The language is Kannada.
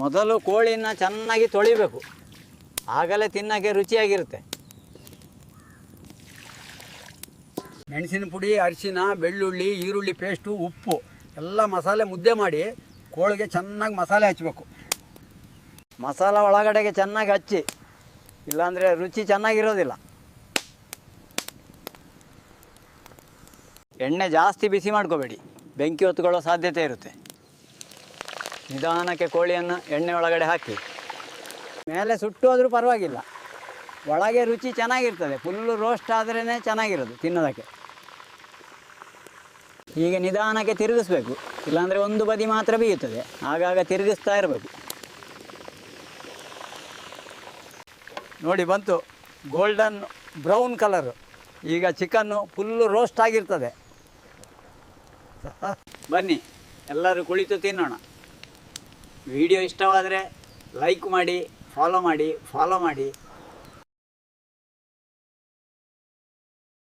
ಮೊದಲು ಕೋಳಿನ ಚೆನ್ನಾಗಿ ತೊಳಿಬೇಕು. ಆಗಲೇ ತಿನ್ನೋಕ್ಕೆ ರುಚಿಯಾಗಿರುತ್ತೆ. ಮೆಣಸಿನ ಪುಡಿ, ಅರಿಶಿನ, ಬೆಳ್ಳುಳ್ಳಿ, ಈರುಳ್ಳಿ ಪೇಸ್ಟು ಉಪ್ಪು ಎಲ್ಲ ಮಸಾಲೆ ಮುದ್ದೆ ಮಾಡಿ ಕೋಳಿಗೆ ಚೆನ್ನಾಗಿ ಮಸಾಲೆ ಹಚ್ಚಬೇಕು ಮಸಾಲ ಒಳಗಡೆಗೆ ಚೆನ್ನಾಗಿ ಹಚ್ಚಿ, ಇಲ್ಲಾಂದರೆ ರುಚಿ ಚೆನ್ನಾಗಿರೋದಿಲ್ಲ. ಎಣ್ಣೆ ಜಾಸ್ತಿ ಬಿಸಿ ಮಾಡ್ಕೋಬೇಡಿ. ಬೆಂಕಿ ಹೊತ್ಕೊಳ್ಳೋ ಸಾಧ್ಯತೆ ಇರುತ್ತೆ. ನಿಧಾನಕ್ಕೆ ಕೋಳಿಯನ್ನು ಎಣ್ಣೆ ಒಳಗಡೆ ಹಾಕಿ. ಮೇಲೆ ಸುಟ್ಟು ಆದರೂ ಪರವಾಗಿಲ್ಲ. ಒಳಗೆ ರುಚಿ ಚೆನ್ನಾಗಿರ್ತದೆ. ಫುಲ್ಲು ರೋಸ್ಟ್ ಆದ್ರೇ ಚೆನ್ನಾಗಿರೋದು ತಿನ್ನೋದಕ್ಕೆ. ಈಗ ನಿಧಾನಕ್ಕೆ ತಿರುಗಿಸ್ಬೇಕು. ಇಲ್ಲಾಂದರೆ ಒಂದು ಬದಿ ಮಾತ್ರ ಬೀಯುತ್ತದೆ. ಆಗಾಗ ತಿರುಗಿಸ್ತಾ ಇರಬೇಕು. ನೋಡಿ ಬಂತು. ಗೋಲ್ಡನ್ ಬ್ರೌನ್ ಕಲರು ಈಗ ಚಿಕನ್ನು ಫುಲ್ಲು ರೋಸ್ಟ್ ಆಗಿರ್ತದೆ. ಬನ್ನಿ. ಎಲ್ಲರೂ ಕುಳಿತು ತಿನ್ನೋಣ. ವಿಡಿಯೋ ಇಷ್ಟವಾದರೆ ಲೈಕ್ ಮಾಡಿ ಫಾಲೋ ಮಾಡಿ ಫಾಲೋ ಮಾಡಿ.